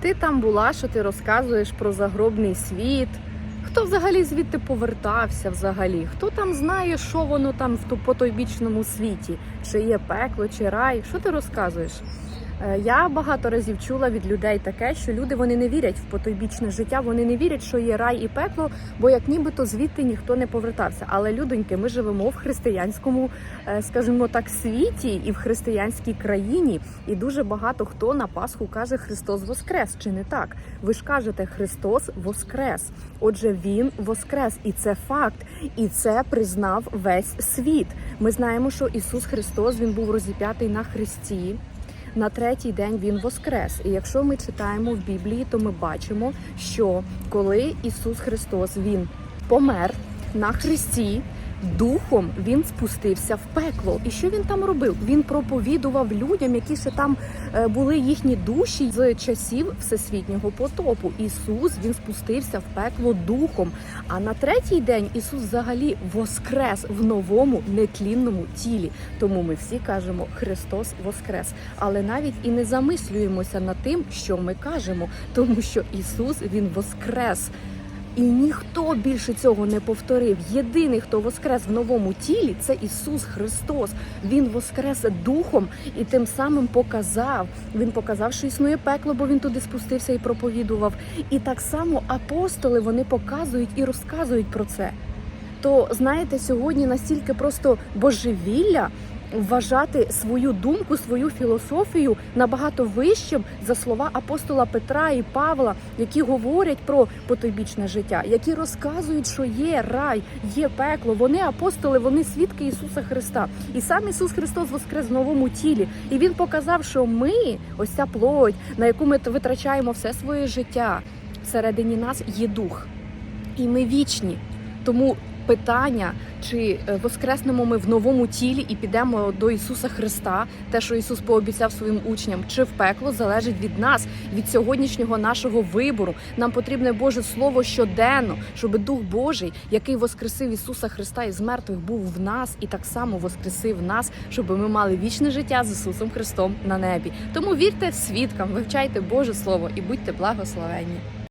Ти там була, що ти розказуєш про загробний світ. Хто взагалі звідти повертався взагалі? Хто там знає, що воно там в потойбічному світі? Чи є пекло, чи рай? Що ти розказуєш? Е, Я багато разів чула від людей таке, що люди вони не вірять в потойбічне життя, вони не вірять, що є рай і пекло, бо як нібито звідти ніхто не повертався. Але людоньки, ми живемо в християнському, е, скажімо так, світі і в християнській країні. І дуже багато хто на Пасху каже Христос Воскрес. Чи не так? Ви ж кажете Христос Воскрес. Отже, Він Воскрес, і це факт, і це признав весь світ. Ми знаємо, що Ісус Христос Він був розіп'ятий на хресті. На третій день він воскрес. І якщо ми читаємо в Біблії, то ми бачимо, що коли Ісус Христос Він помер на хресті, духом він спустився в пекло. І що він там робив? Він проповідував людям, які ще там е, були їхні душі з часів всесвітнього потопу. Ісус він спустився в пекло духом. А на третій день Ісус взагалі воскрес в новому нетлінному тілі. Тому ми всі кажемо Христос Воскрес. Але навіть і не замислюємося над тим, що ми кажемо, тому що Ісус Він воскрес. І ніхто більше цього не повторив. Єдиний, хто воскрес в новому тілі, це Ісус Христос. Він воскрес духом і тим самим показав. Він показав, що існує пекло, бо він туди спустився і проповідував. І так само апостоли вони показують і розказують про це. То знаєте, сьогодні настільки просто божевілля вважати свою думку, свою філософію набагато вищим за слова апостола Петра і Павла, які говорять про потойбічне життя, які розказують, що є рай, є пекло. Вони апостоли, вони свідки Ісуса Христа. І сам Ісус Христос воскрес в новому тілі. І Він показав, що ми, ось ця плоть, на яку ми витрачаємо все своє життя, всередині нас є дух. І ми вічні. Тому питання, чи е, воскреснемо ми в новому тілі і підемо до Ісуса Христа, те, що Ісус пообіцяв своїм учням, чи в пекло залежить від нас, від сьогоднішнього нашого вибору. Нам потрібне Боже Слово щоденно, щоб Дух Божий, який воскресив Ісуса Христа із мертвих, був в нас і так само воскресив нас, щоб ми мали вічне життя з Ісусом Христом на небі. Тому вірте свідкам, вивчайте Боже Слово і будьте благословенні.